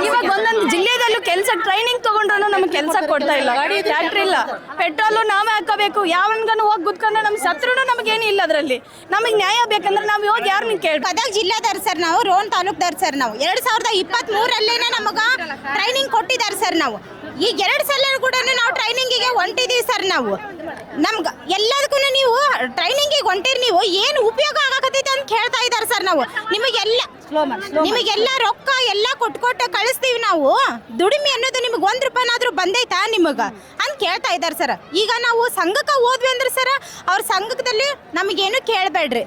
ಇವಾಗ ಒಂದೊಂದು ಜಿಲ್ಲೆದಲ್ಲೂ ಕೆಲಸ ಟ್ರೈನಿಂಗ್ ತಗೊಂಡ್ರು ನಮ್ಗೆ ಕೆಲಸ ಕೊಡ್ತಾ ಇಲ್ಲ. ಫ್ಯಾಕ್ಟ್ರಿ ಇಲ್ಲ. ಪೆಟ್ರೋಲು ನಾವೇ ಹಾಕಬೇಕು. ಯಾವನ್ಗನು ಹೋಗಿ ಗುದ್ಕೊಂಡ್ರೆ ನಮ್ಮ ಸತ್ರು ನಮಗೇನು ಇಲ್ಲ ಅದರಲ್ಲಿ. ನಮಗೆ ನ್ಯಾಯ ಬೇಕಂದ್ರೆ ನಾವು ಹೋಗಿ ಯಾರನ್ನ ಕೇಳಿ ಗದಗ ಜಿಲ್ಲೆದಾರ ಸರ್ ನಾವು ರೋನ್ ತಾಲೂಕ್ದಾರ್ ಸರ್ ನಾವು. ಎರಡ್ ಸಾವಿರದ ಇಪ್ಪತ್ತ್ ಮೂರಲ್ಲೇನೆ ನಮಗ ಟ್ರೈನಿಂಗ್ ಕೊಟ್ಟಿದ್ದಾರೆ ಸರ್ ನಾವು. ಈಗ ಎರಡು ಸಲ ಕೂಡ ನಾವು ಟ್ರೈನಿಂಗಿಗೆ ಹೊಂಟಿದ್ದೀವಿ ಸರ್ ನಾವು. ನಮ್ಗೆ ಎಲ್ಲದಕ್ಕೂ ನೀವು ಟ್ರೈನಿಂಗಿಗೆ ಹೊಂಟಿರಿ ನೀವು ಏನು ಉಪಯೋಗ ಆಗಕತ್ತೈತೆ ಅಂತ ಕೇಳ್ತಾ ಇದ್ದಾರೆ ಸರ್ ನಾವು. ನಿಮಗೆಲ್ಲ ನಿಮಗೆಲ್ಲ ರೊಕ್ಕ ಎಲ್ಲ ಕೊಟ್ಕೊಟ್ಟು ಕಳಿಸ್ತೀವಿ ನಾವು. ದುಡಿಮೆ ಅನ್ನೋದು ನಿಮಗೆ ಒಂದು ರೂಪಾಯಿನಾದ್ರೂ ಬಂದೈತಾ ನಿಮಗೆ ಅಂತ ಕೇಳ್ತಾ ಇದ್ದಾರೆ ಸರ್ ಈಗ ನಾವು ಸಂಘಕ್ಕೆ ಹೋದ್ವಿ ಅಂದ್ರೆ ಸರ್ ಅವ್ರ ಸಂಘದಲ್ಲಿ ನಮಗೇನು ಕೇಳಬೇಡ್ರಿ.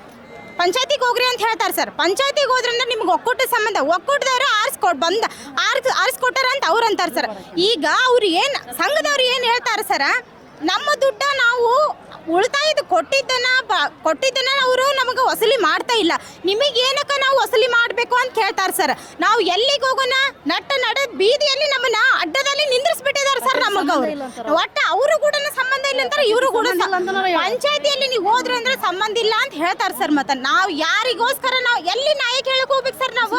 ಪಂಚಾಯತಿಗೆ ಹೋಗ್ರಿ ಅಂತ ಹೇಳ್ತಾರೆ ಸರ್. ಪಂಚಾಯತಿಗೆ ಹೋದ್ರಿಂದ ನಿಮ್ಗೆ ಒಕ್ಕೂಟ ಸಂಬಂಧ, ಒಕ್ಕೂಟದವರು ಆರಿಸ್ಕೊಟ್ ಬಂದ, ಆರ್ಸ್ ಆರಿಸ್ಕೊಟ್ಟಾರ ಅಂತ ಅವ್ರು ಅಂತಾರೆ ಸರ್. ಈಗ ಅವ್ರು ಏನು, ಸಂಘದವ್ರು ಏನು ಹೇಳ್ತಾರೆ ಸರ? ನಮ್ಮ ದುಡ್ಡ ನಾವು ಕೊಟ್ಟಿದ್ದನ್ನ ಬ- ಕೊಟ್ಟಿದ್ದನ್ನ ಅವರು ನಮಗೆ ವಸೂಲಿ ಮಾಡ್ತಾ ಇಲ್ಲ. ನಿಮಗೆ ಏನಕ್ಕ ನಾವು ವಸೂಲಿ ಮಾಡಬೇಕು ಅಂತ ಕೇಳ್ತಾರೆ ಸರ್. ನಾವು ಎಲ್ಲಿಗೆ ಹೋಗೋಣ? ನಟ್ಟ ನಡ ಬೀದಿಯಲ್ಲಿ ನಮ್ಮನ್ನ ಅಡ್ಡದಲ್ಲಿ ನಿಂದ್ರಿಸ್ಬಿಟ್ಟಿದ್ದಾರೆ ಸರ್ ನಮಗೆ ಅವರು. ಒಟ್ಟ ಅವರು ಕೂಡ ಸಂಬಂಧ ಇಲ್ಲ ಅಂತಾರೆ ಇವರು ಕೂಡ ಪಂಚಾಯತಿಯಲ್ಲಿ ನೀವು ಹೋದ್ರೆ ಅಂದ್ರೆ ಸಂಬಂಧ ಇಲ್ಲ ಅಂತ ಹೇಳ್ತಾರೆ ಸರ್ ಮತ್ತೆ. ನಾವು ಯಾರಿಗೋಸ್ಕರ ನಾವು ಎಲ್ಲಿ ನಾಯಕ ಕೇಳಕ್ ಹೋಗ್ಬೇಕು ಸರ್ ನಾವು?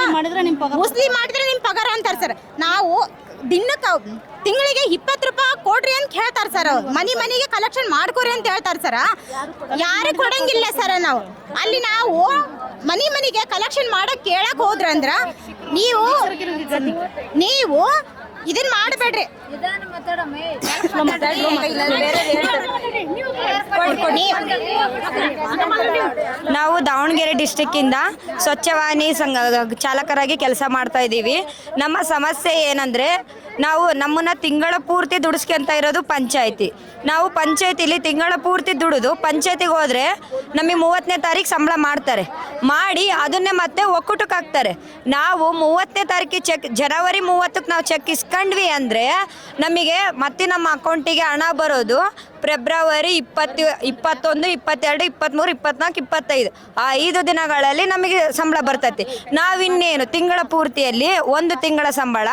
ಮುಸ್ಲಿಂ ಮಾಡಿದ್ರೆ ನಿಮ್ ಪಗಾರ ಅಂತಾರೆ ಸರ್. ನಾವು ದಿನಕ್ಕೆ ತಿಂಗಳಿಗೆ ಇಪ್ಪತ್ತು ರೂಪಾಯಿ ಕೊಡ್ರಿ ಅಂತ ಹೇಳ್ತಾರೆ ಸರ್ ಮನೆ ಮನಿಗೆ ಕಲೆಕ್ಷನ್ ಮಾಡ್ಕೊರಿ ಅಂತ ಹೇಳ್ತಾರೆ ಸರ್ ಯಾರು ಕೊಡಂಗಿಲ್ಲ ಸರ್ ನಾವು. ಅಲ್ಲಿ ನಾವು ಮನೆ ಮನಿಗೆ ಕಲೆಕ್ಷನ್ ಮಾಡಕ್ಕೆ ಕೇಳಕ್ಕೆ ಹೋದ್ರಂದ್ರ ನೀವು ನೀವು ಇದನ್ನ ಮಾಡಬೇಡ್ರಿ. ನಾವು ದಾವಣಗೆರೆ ಡಿಸ್ಟಿಕ್ಕಿಂದ ಸ್ವಚ್ಛವಾಹಿನಿ ಸಂಘ ಚಾಲಕರಾಗಿ ಕೆಲಸ ಮಾಡ್ತಾ ಇದ್ದೀವಿ. ನಮ್ಮ ಸಮಸ್ಯೆ ಏನಂದರೆ ನಾವು ನಮ್ಮನ್ನ ತಿಂಗಳ ಪೂರ್ತಿ ದುಡಿಸ್ಕೊಂತ ಇರೋದು ಪಂಚಾಯತಿ. ನಾವು ಪಂಚಾಯತಿಲಿ ತಿಂಗಳ ಪೂರ್ತಿ ದುಡಿದು ಪಂಚಾಯತಿಗೆ ಹೋದ್ರೆ ನಮಗೆ ಮೂವತ್ತನೇ ತಾರೀಕು ಸಂಬಳ ಮಾಡ್ತಾರೆ. ಮಾಡಿ ಅದನ್ನೇ ಮತ್ತೆ ಒಕ್ಕೂಟಕ್ಕೆ ಹಾಕ್ತಾರೆ. ನಾವು ಮೂವತ್ತನೇ ತಾರೀಕಿಗೆ ಚೆಕ್, ಜನವರಿ ಮೂವತ್ತಕ್ಕೆ ನಾವು ಚೆಕ್ ಇಸ್ಕೊಂಡ್ವಿ ಅಂದರೆ ನಮಗೆ ಮತ್ತೆ ನಮ್ಮ ಅಕೌಂಟಿಗೆ ಹಣ ಬರೋದು ಫೆಬ್ರವರಿ ಇಪ್ಪತ್ತು, ಇಪ್ಪತ್ತೊಂದು, ಇಪ್ಪತ್ತೆರಡು, ಇಪ್ಪತ್ತ್ಮೂರು ಇಪ್ಪತ್ನಾಲ್ಕು ಇಪ್ಪತ್ತೈದು. ಆ ಐದು ದಿನಗಳಲ್ಲಿ ನಮಗೆ ಸಂಬಳ ಬರ್ತೈತಿ. ನಾವಿನ್ನೇನು ತಿಂಗಳ ಪೂರ್ತಿಯಲ್ಲಿ ಒಂದು ತಿಂಗಳ ಸಂಬಳ,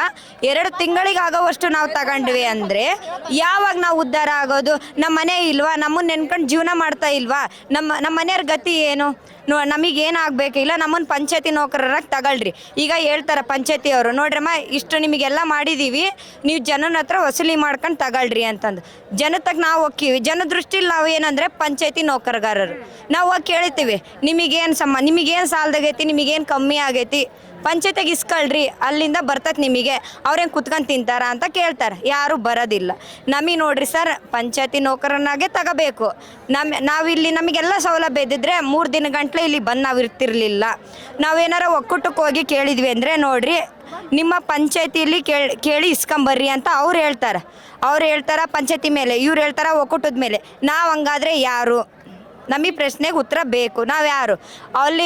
ಎರಡು ತಿಂಗಳಿಗೆ ಆಗೋವಷ್ಟು ನಾವು ತಗೊಂಡ್ವಿ ಅಂದರೆ ಯಾವಾಗ ನಾವು ಉದ್ಧಾರ ಆಗೋದು? ನಮ್ಮ ಮನೆ ಇಲ್ವಾ? ನಮ್ಮನ್ನು ನೆನ್ಕೊಂಡು ಜೀವನ ಮಾಡ್ತಾ ಇಲ್ವಾ? ನಮ್ಮ ನಮ್ಮ ಮನೆಯವ್ರ ಗತಿ ಏನು? ನೋ ನಮಗೇನು ಆಗಬೇಕಿಲ್ಲ ನಮ್ಮನ್ನು ಪಂಚಾಯತಿ ನೌಕರರಾಗಿ ತಗೊಳ್ರಿ. ಈಗ ಹೇಳ್ತಾರೆ ಪಂಚಾಯತಿಯವರು ನೋಡ್ರಮ್ಮ, ಇಷ್ಟು ನಿಮಗೆಲ್ಲ ಮಾಡಿದ್ದೀವಿ ನೀವು ಜನನ ಹತ್ರ ವಸೂಲಿ ಮಾಡ್ಕೊಂಡು ತಗೊಳ್ರಿ ಅಂತಂದು. ಜನತಕ್ಕೆ ನಾವು ಹೋಗ್ತೀವಿ ಜನ ದೃಷ್ಟಿಲಿ ನಾವು ಏನಂದರೆ ಪಂಚಾಯತಿ ನೌಕರಗಾರರು. ನಾವು ಹೋಗಿ ಕೇಳ್ತೀವಿ ನಿಮಗೇನು ಸಮ, ನಿಮಗೇನು ಸಾಲದಾಗೈತಿ ನಿಮಗೇನು ಕಮ್ಮಿ ಆಗೈತಿ ಪಂಚಾಯತಿಗೆ ಇಸ್ಕೊಳ್ರಿ, ಅಲ್ಲಿಂದ ಬರ್ತದೆ ನಿಮಗೆ. ಅವ್ರೇನು ಕುತ್ಕೊಂಡು ತಿಂತಾರ ಅಂತ ಕೇಳ್ತಾರೆ. ಯಾರು ಬರೋದಿಲ್ಲ. ನಮಗೆ ನೋಡ್ರಿ ಸರ್, ಪಂಚಾಯತಿ ನೌಕರನಾಗೆ ತಗೋಬೇಕು. ನಮ್ಮ ನಾವಿಲ್ಲಿ ನಮಗೆಲ್ಲ ಸೌಲಭ್ಯ ಇದ್ದಿದ್ರೆ ಮೂರು ದಿನ ಗಂಟ್ಲೆ ಇಲ್ಲಿ ಬಂದು ನಾವು ಇರ್ತಿರ್ಲಿಲ್ಲ. ನಾವೇನಾರ ಒಕ್ಕೂಟಕ್ಕೆ ಹೋಗಿ ಕೇಳಿದ್ವಿ ಅಂದರೆ ನೋಡ್ರಿ, ನಿಮ್ಮ ಪಂಚಾಯತಿಯಲ್ಲಿ ಕೇಳಿ ಕೇಳಿ ಇಸ್ಕೊಂಬರ್ರಿ ಅಂತ ಅವ್ರು ಹೇಳ್ತಾರೆ. ಅವ್ರು ಹೇಳ್ತಾರ ಪಂಚಾಯತಿ ಮೇಲೆ, ಇವ್ರು ಹೇಳ್ತಾರ ಒಕ್ಕೂಟದ ಮೇಲೆ. ನಾವು ಹಂಗಾದ್ರೆ ಯಾರು? ನಮಗೆ ಪ್ರಶ್ನೆಗೆ ಉತ್ತರ ಬೇಕು. ನಾವು ಯಾರು? ಅಲ್ಲಿ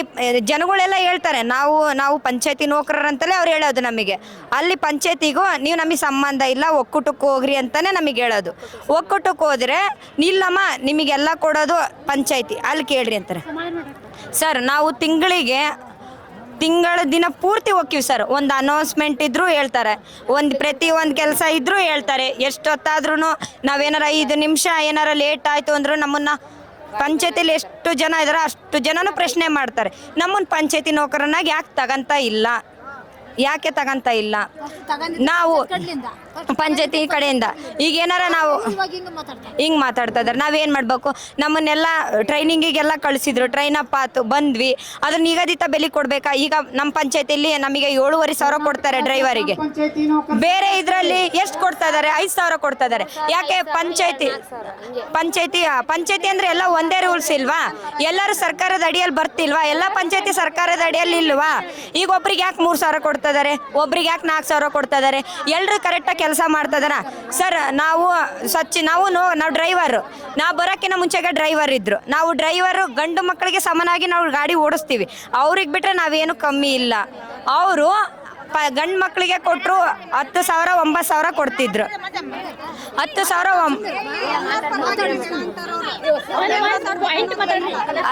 ಜನಗಳೆಲ್ಲ ಹೇಳ್ತಾರೆ, ನಾವು ನಾವು ಪಂಚಾಯತಿ ನೌಕರರಂತಲೇ ಅವ್ರು ಹೇಳೋದು ನಮಗೆ. ಅಲ್ಲಿ ಪಂಚಾಯತಿಗೂ ನೀವು ನಮಗೆ ಸಂಬಂಧ ಇಲ್ಲ ಒಕ್ಕೂಟಕ್ಕೆ ಹೋಗ್ರಿ ಅಂತಲೇ ನಮಗೆ ಹೇಳೋದು. ಒಕ್ಕೂಟಕ್ಕೆ ಹೋದರೆ, ನಿಲ್ಲಮ್ಮ, ನಿಮಗೆಲ್ಲ ಕೊಡೋದು ಪಂಚಾಯತಿ. ಅಲ್ಲಿ ಕೇಳ್ರಿ ಅಂತಾರೆ. ಸರ್, ನಾವು ತಿಂಗಳಿಗೆ, ತಿಂಗಳ ದಿನ ಪೂರ್ತಿ ಹೋಗ್ತೀವಿ ಸರ್. ಒಂದು ಅನೌನ್ಸ್ಮೆಂಟ್ ಇದ್ದರೂ ಹೇಳ್ತಾರೆ. ಒಂದು, ಪ್ರತಿ ಒಂದು ಕೆಲಸ ಇದ್ದರೂ ಹೇಳ್ತಾರೆ. ಎಷ್ಟೊತ್ತಾದ್ರೂ ನಾವೇನಾರ ಐದು ನಿಮಿಷ ಏನಾರ ಲೇಟ್ ಆಯಿತು ಅಂದರೂ ನಮ್ಮನ್ನು ಪಂಚಾಯತಿಲಿ ಎಷ್ಟು ಜನ ಇದಾರೆ ಅಷ್ಟು ಜನನು ಪ್ರಶ್ನೆ ಮಾಡ್ತಾರೆ. ನಮ್ಮನ್ನು ಪಂಚಾಯತಿ ನೌಕರನಾಗಿ ಯಾಕೆ ತಗಂತ ಇಲ್ಲ? ಯಾಕೆ ತಗಂತ ಇಲ್ಲ? ನಾವು ಪಂಚಾಯತಿ ಕಡೆಯಿಂದ. ಈಗ ಏನಾರ ನಾವು ಹಿಂಗ್ ಮಾತಾಡ್ತಾ ಇದಾರೆ. ನಾವೇನು ಮಾಡಬೇಕು? ನಮ್ಮನ್ನೆಲ್ಲ ಟ್ರೈನಿಂಗಿಗೆಲ್ಲ ಕಳಿಸಿದ್ರು. ಟ್ರೈನ್ ಅಪ್ ಆತು ಬಂದ್ವಿ. ಅದ್ರ ನಿಗದಿತ ಬೆಲೆ ಕೊಡ್ಬೇಕಾ? ಈಗ ನಮ್ಮ ಪಂಚಾಯತಿಯಲ್ಲಿ ನಮಗೆ ಏಳುವರೆ ಸಾವಿರ ಕೊಡ್ತಾರೆ ಡ್ರೈವರಿಗೆ. ಬೇರೆ ಇದರಲ್ಲಿ ಎಷ್ಟು ಕೊಡ್ತಾ ಇದಾರೆ? ಐದು ಸಾವಿರ ಕೊಡ್ತಾ ಇದಾರೆ. ಯಾಕೆ ಪಂಚಾಯತಿ ಪಂಚಾಯತಿ ಪಂಚಾಯತಿ ಅಂದ್ರೆ ಎಲ್ಲ ಒಂದೇ ರೂಲ್ಸ್ ಇಲ್ವಾ? ಎಲ್ಲರೂ ಸರ್ಕಾರದ ಅಡಿಯಲ್ಲಿ ಬರ್ತಿಲ್ವಾ? ಎಲ್ಲ ಪಂಚಾಯತಿ ಸರ್ಕಾರದ ಅಡಿಯಲ್ಲಿ ಇಲ್ವಾ? ಈಗ ಒಬ್ರಿಗೆ ಯಾಕೆ ಮೂರು ಸಾವಿರ ಕೊಡ್ತಾ ಇದಾರೆ? ಒಬ್ರಿಗೆ ಯಾಕೆ ನಾಲ್ಕು ಸಾವಿರ ಕೊಡ್ತಾ ಇದಾರೆ? ಎಲ್ಲರೂ ಕರೆಕ್ಟಾಗಿ ಕೆಲಸ ಮಾಡ್ತಾ ಇದ್ದಾರ ಸರ್ ನಾವು ಸ್ವಚ್ಛ ನಾವು ನಾವು ಡ್ರೈವರು ನಾವು ಬರೋಕ್ಕಿಂತ ಮುಂಚೆಗೆ ಡ್ರೈವರ್ ಇದ್ರು. ನಾವು ಡ್ರೈವರು ಗಂಡು ಮಕ್ಕಳಿಗೆ ಸಮನಾಗಿ ನಾವು ಗಾಡಿ ಓಡಿಸ್ತೀವಿ. ಅವ್ರಿಗೆ ಬಿಟ್ರೆ ನಾವೇನು ಕಮ್ಮಿ ಇಲ್ಲ. ಅವರು ಪ ಗಂಡು ಮಕ್ಕಳಿಗೆ ಕೊಟ್ಟರು ಹತ್ತು ಸಾವಿರ, ಒಂಬತ್ತು ಸಾವಿರ ಕೊಡ್ತಿದ್ರು. ಹತ್ತು ಸಾವಿರ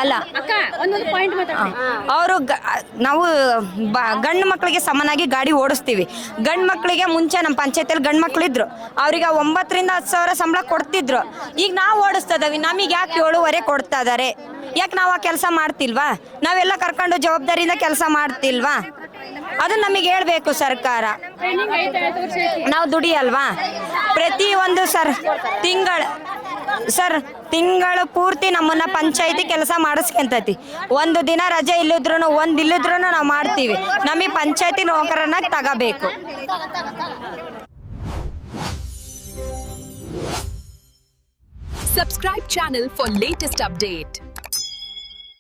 ಅಲ್ಲ. ಅವರು ನಾವು ಗಂಡು ಮಕ್ಕಳಿಗೆ ಸಮನಾಗಿ ಗಾಡಿ ಓಡಿಸ್ತೀವಿ. ಗಂಡು ಮಕ್ಕಳಿಗೆ ಮುಂಚೆ ನಮ್ಮ ಪಂಚಾಯತಿಯಲ್ಲಿ ಗಂಡು ಮಕ್ಕಳಿದ್ರು ಅವ್ರಿಗೆ ಒಂಬತ್ತರಿಂದ ಹತ್ತು ಸಾವಿರ ಸಂಬಳ ಕೊಡ್ತಿದ್ರು. ಈಗ ನಾವು ಓಡಿಸ್ತಾ ನಮಗೆ ಯಾಕೆ ಏಳುವರೆ ಕೊಡ್ತಾ ಇದ್ದಾರೆ ಯಾಕೆ ನಾವು ಆ ಕೆಲಸ ಮಾಡ್ತಿಲ್ವಾ? ನಾವೆಲ್ಲ ಕರ್ಕೊಂಡು ಜವಾಬ್ದಾರಿಯಿಂದ ಕೆಲಸ ಮಾಡ್ತಿಲ್ವಾ? ಅದು ನಮಗೆ ಹೇಳ್ಬೇಕು ಸರ್ಕಾರ. ನಾವು ದುಡಿಯಲ್ವಾ? ಪ್ರತಿ ಒಂದು ಸರ್, ತಿಂಗಳ, ಸರ್, ತಿಂಗಳು ಪೂರ್ತಿ ನಮ್ಮನ್ನ ಪಂಚಾಯತಿ ಕೆಲಸ ಮಾಡಿಸ್ಕೊಂತೈತಿ. ಒಂದು ದಿನ ರಜೆ ಇಲ್ಲಿದ್ರು ಒಂದು ಇಲ್ಲಿದ್ರು ನಾವು ಮಾಡ್ತೀವಿ. ನಮಗೆ ಪಂಚಾಯತಿ ನೌಕರನ್ನ ತಗೋಬೇಕು. Subscribe channel for latest update.